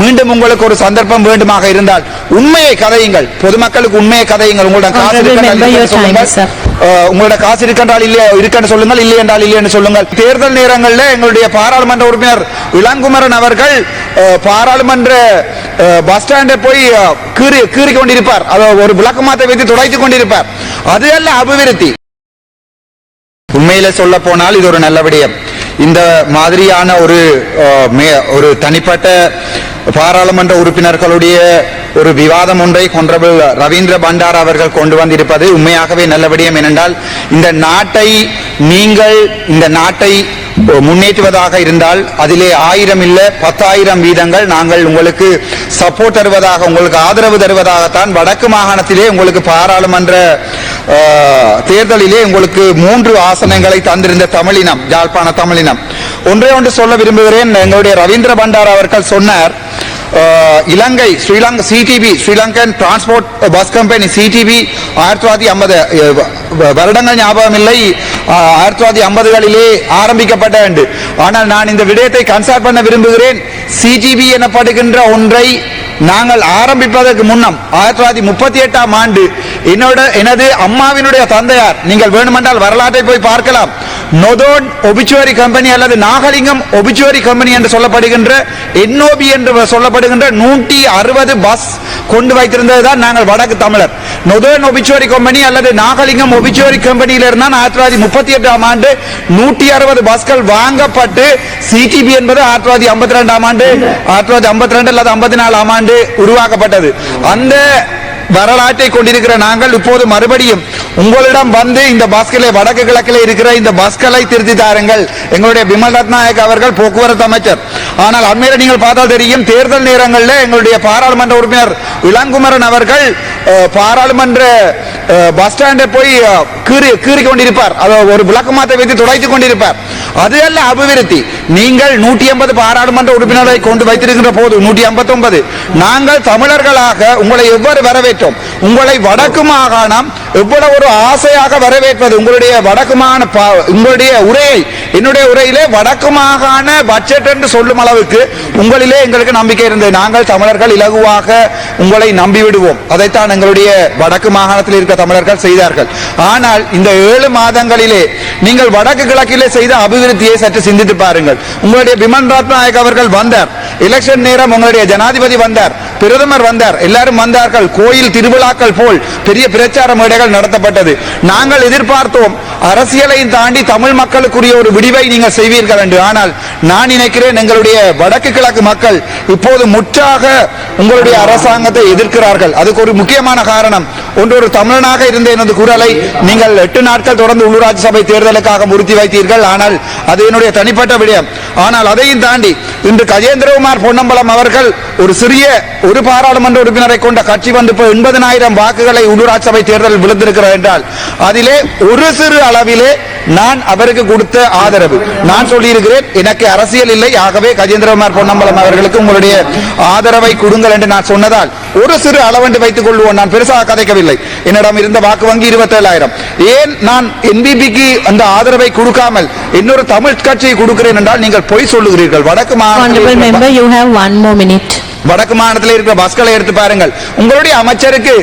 மீண்டும் உங்களுக்கு ஒரு சந்தர்ப்பம் வேண்டுமாக இருந்தால் உண்மையை கதையுங்கள். பொதுமக்களுக்கு உண்மையை கதையுங்கள். உங்களோட காசு உங்களோட காசு இருக்கின்றால் இல்லையா இருக்குன்னு சொல்லுங்கள் இல்லை என்றால் இல்லை என்று சொல்லுங்கள். தேர்தல் நேரங்களில் எங்களுடைய பாராளுமன்ற உறுப்பினர் இளங்குமரன் அவர்கள் பாராளுமன்ற பஸ் ஸ்டாண்டை போய் கீறி கீறி கொண்டிருப்பார். அதை ஒரு விளக்கமாத்தை வைத்து துடைத்துக் கொண்டிருப்பார். அது அல்ல அபிவிருத்தி. உண்மையில சொல்ல போனால் இது ஒரு நல்ல விடயம். இந்த மாதிரியான ஒரு ஒரு தனிப்பட்ட பாராளுமன்ற உறுப்பினர்களுடைய ஒரு விவாதம் ஒன்றை கொன்றபிள் ரவீந்திர பண்டார் அவர்கள் கொண்டு வந்திருப்பது உண்மையாகவே நல்ல விடயம் ஏனென்றால் இந்த நாட்டை நீங்கள் இந்த நாட்டை முன்னேற்றுவதாக இருந்தால் அதிலே ஆயிரம் இல்ல பத்தாயிரம் வீதங்கள் நாங்கள் உங்களுக்கு சப்போர்ட் தருவதாக உங்களுக்கு ஆதரவு தருவதாகத்தான் வடக்கு மாகாணத்திலே உங்களுக்கு பாராளுமன்ற தேர்தலிலே உங்களுக்கு மூன்று ஆசனங்களை தந்திருந்த தமிழினம் யாழ்ப்பாண தமிழினம். ஒன்றே ஒன்று சொல்ல விரும்புகிறேன். எங்களுடைய ரவீந்திர பண்டார் அவர்கள் சொன்னார் Ilangai Sri Lanka CTB Sri Lankan transport bus company CTB ஆயிரத்தி தொள்ளாயிரத்தி ஐம்பது வருடங்கள் ஞாபகம் இல்லை ஆயிரத்தி தொள்ளாயிரத்தி ஐம்பதுகளிலே ஆரம்பிக்கப்பட்ட என்று ஆனால் நான் இந்த விடயத்தை கன்சல்ட் பண்ண விரும்புகிறேன் சிடிபி எனப்படுகின்ற ஒன்றை நாங்கள் ஆரம்பிப்பதற்கு முன்னம் ஆயிரத்தி தொள்ளாயிரத்தி முப்பத்தி எட்டாம் ஆண்டு என்னோட எனது அம்மாவினுடைய தந்தையார் நீங்கள் வேணுமென்றால் வரலாற்றை போய் பார்க்கலாம் நொதோன் ஒபிச்சுவரி கம்பெனி அல்லது நாகலிங்கம் ஒபிச்சுவரி கம்பெனி என்று சொல்லப்படுகின்ற என்ஓபி என்று சொல்லப்படுகின்ற நூற்றி அறுபது பஸ் கொண்டு வைத்திருந்தது தான் நாங்கள் வடக்கு தமிழர். நொதோன் ஒபிச்சுவரி கம்பெனி அல்லது நாகலிங்கம் ஒபிச்சுவரி கம்பெனியில் இருந்தால் ஆயிரத்தி தொள்ளாயிரத்தி முப்பத்தி எட்டாம் ஆண்டு நூற்றி அறுபது பஸ்கள் வாங்கப்பட்டு சிடிபி என்பது ஆயிரத்தி தொள்ளாயிரத்தி ஐம்பத்தி ரெண்டாம் ஆண்டு ஆயிரத்தி தொள்ளாயிரத்தி ஐம்பத்தி ரெண்டு அல்லது ஐம்பத்தி நாலாம் ஆண்டு உருவாக்கப்பட்டது. அந்த வரலாற்றை கொண்டிருக்கிற நாங்கள் இப்போது மறுபடியும் உங்களிடம் வந்து இந்த பஸ்களை வடக்கு கிழக்கில் இருக்கிற இந்த பஸ்களை திருத்தி தாருங்கள். எங்களுடைய பிமல் ரத்நாயக் அவர்கள் போக்குவரத்து அமைச்சர். ஆனால் அண்மையில் நீங்கள் பார்த்தால் தெரியும் தேர்தல் நேரங்களில் எங்களுடைய பாராளுமன்ற உறுப்பினர் இளங்குமரன் அவர்கள் பாராளுமன்ற பஸ் ஸ்டாண்டை போய் கீறி கீறி கொண்டிருப்பார். அதை ஒரு விளக்கமாத்தை வைத்து துடைத்துக் கொண்டிருப்பார். அது அல்ல அபிவிருத்தி. நீங்கள் நூற்றி ஐம்பது பாராளுமன்ற உறுப்பினரை கொண்டு வைத்திருக்கின்ற போது நூற்றி ஐம்பத்தி ஒன்பது நாங்கள் தமிழர்களாக உங்களை எவ்வாறு வரவேற்றோம்? உங்களை வடக்கு மாகாணம் எவ்வளவு ஒரு ஆசையாக வரவேற்பது உங்களுடைய வடக்குமான பா- உங்களுடைய உரையை என்னுடைய உரையிலே வடக்கு மாகாண பட்ஜெட் என்று சொல்லும் அளவுக்கு உங்களிலே எங்களுக்கு நம்பிக்கை இருந்தது. நாங்கள் தமிழர்கள் இலகுவாக உங்களை நம்பிவிடுவோம். அதைத்தான் எங்களுடைய வடக்கு மாகாணத்தில் இருக்க தமிழர்கள் செய்தார்கள். ஆனால் இந்த ஏழு மாதங்களிலே நீங்கள் வடக்கு கிழக்கிலே செய்த அபிவிருத்தியை சற்று சிந்தித்து பாருங்கள். உங்களுடைய பிமன் ரத்நாயக் அவர்கள் வந்தார். எலெக்ஷன் நேரம் உங்களுடைய ஜனாதிபதி வந்தார் பிரதமர் வந்தார் எல்லாரும் வந்தார்கள். கோயில் திருவிழாக்கள் போல் பெரிய பிரச்சார மேடைகள் நடத்தப்பட்டது. நாங்கள் எதிர்பார்த்தோம் அரசியலையும் தாண்டி தமிழ் மக்களுக்குரிய ஒரு விடிவை நீங்கள் செய்வீர்கள் என்று. ஆனால் நான் நினைக்கிறேன் எங்களுடைய வடக்கு கிழக்கு மக்கள் இப்போது முற்றாக உங்களுடைய அரசாங்கத்தை எதிர்க்கிறார்கள். அதுக்கு ஒரு முக்கியமான காரணம் ஒன்று ஒரு தமிழனாக இருந்த எனது குரலை நீங்கள் எட்டு நாட்கள் தொடர்ந்து உள்ளூராட்சி சபை தேர்தலுக்காக முறுத்தி வைத்தீர்கள். ஆனால் அது என்னுடைய தனிப்பட்ட விடயம். ஆனால் அதையும் தாண்டி இன்று கஜேந்திரகுமார் பொன்னம்பலம் அவர்கள் ஒரு சிறிய ஒரு பாராளுமன்ற உறுப்பினரை கொண்ட கட்சி வந்து இப்போ எண்பதனாயிரம் வாக்குகளை உள்ளூராட்சி சபை தேர்தலில் விழுந்திருக்கிறார் என்றால் அதிலே ஒரு சிறு அளவிலே நான் அவருக்கு கொடுத்த ஆதரவு. நான் சொல்லியிருக்கிறேன் எனக்கு அரசியல் இல்லை. ஆகவே கஜேந்திரகுமார் பொன்னம்பலம் அவர்களுக்கு உங்களுடைய ஆதரவை கொடுங்கள் என்று நான் சொன்னதால் ஒரு சிறு அளவென்று வைத்துக் கொள்வோம். நான் பெருசாக கதைக்கவில்லை. என்னிடம் இருந்த வாக்கு வங்கி இருபத்தேழாயிரம். ஏன் நான் என்பிபிக்கு அந்த ஆதரவை கொடுக்காமல் இன்னொரு தமிழ் கட்சியை கொடுக்கிறேன் என்றால் நீங்கள் பொய் சொல்லுகிறீர்கள். வடக்கு மாநில. வடக்கு மாநிலத்தில் இருக்கிற பஸ்களை எடுத்து பாருங்கள். உங்களுடைய அமைச்சருக்கு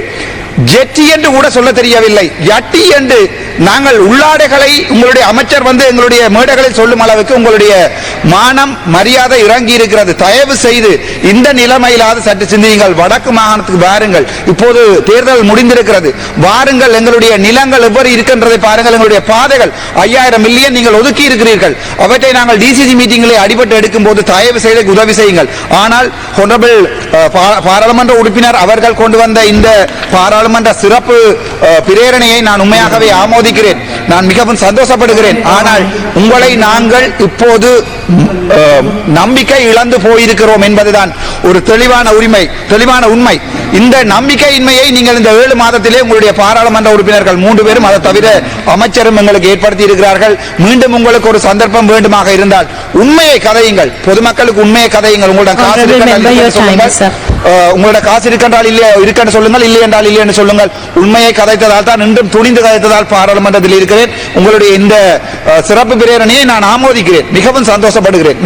ஜெட்டி என்று கூட சொல்ல தெரியவில்லை. ஜட்டி என்று நாங்கள் உள்ளாடைகளை உங்களுடைய அமைச்சர் வந்து எங்களுடைய மேடைகளில் சொல்லும் அளவுக்கு உங்களுடைய மானம் மரியாதை இறங்கி இருக்கிறது. தயவு செய்து இந்த நிலைமையிலாவது சற்று சிந்தியுங்கள். வடக்கு மாகாணத்துக்கு வாருங்கள். இப்போது தேர்தல் முடிந்திருக்கிறது. வாருங்கள். எங்களுடைய நிலங்கள் எவ்வாறு இருக்கின்றதை பாருங்கள். எங்களுடைய பாதைகள் ஐயாயிரம் மில்லியன் நீங்கள் ஒதுக்கி இருக்கிறீர்கள். அவற்றை நாங்கள் டிசிசி மீட்டிங்கிலே அடிபட்டு எடுக்கும் போது தயவு செய்து உதவி செய்யுங்கள். ஆனால் ஹொனபிள் பாராளுமன்ற உறுப்பினர் அவர்கள் கொண்டு வந்த இந்த பாராளுமன்ற சிறப்பு பிரேரணையை நான் உண்மையாகவே ஆமோதிக்கிறேன் நான் மிகவும் சந்தோஷப்படுகிறேன். ஆனால் உங்களை நாங்கள் இப்போது நம்பிக்கை இழந்து போயிருக்கிறோம் என்பதுதான். ஒரு தெளிவான உரிமை தெளிவான உண்மை. இந்த நம்பிக்கையின்மையை நீங்கள் இந்த ஏழு மாதத்திலே உங்களுடைய பாராளுமன்ற உறுப்பினர்கள் மூன்று பேரும் அதை தவிர அமைச்சரும் எங்களுக்கு ஏற்படுத்தி இருக்கிறார்கள். மீண்டும் உங்களுக்கு ஒரு சந்தர்ப்பம் வேண்டுமாக இருந்தால் உண்மையை கதையுங்கள். பொதுமக்களுக்கு உண்மையை கதையுங்கள். உங்களோட காசு உங்களோட காசு இருக்கின்றால் இல்லை இருக்கென்று சொல்லுங்கள். இல்லை என்றால் இல்லை என்று சொல்லுங்கள் உண்மையை கதைத்ததால் தான் இன்றும் துணிந்து கதைத்ததால் பாராளுமன்றத்தில் இருக்கிறேன். உங்களுடைய இந்த சிறப்பு பிரேரணையை நான் ஆமோதிக்கிறேன். மிகவும் சந்தோஷப்படுகிறேன்.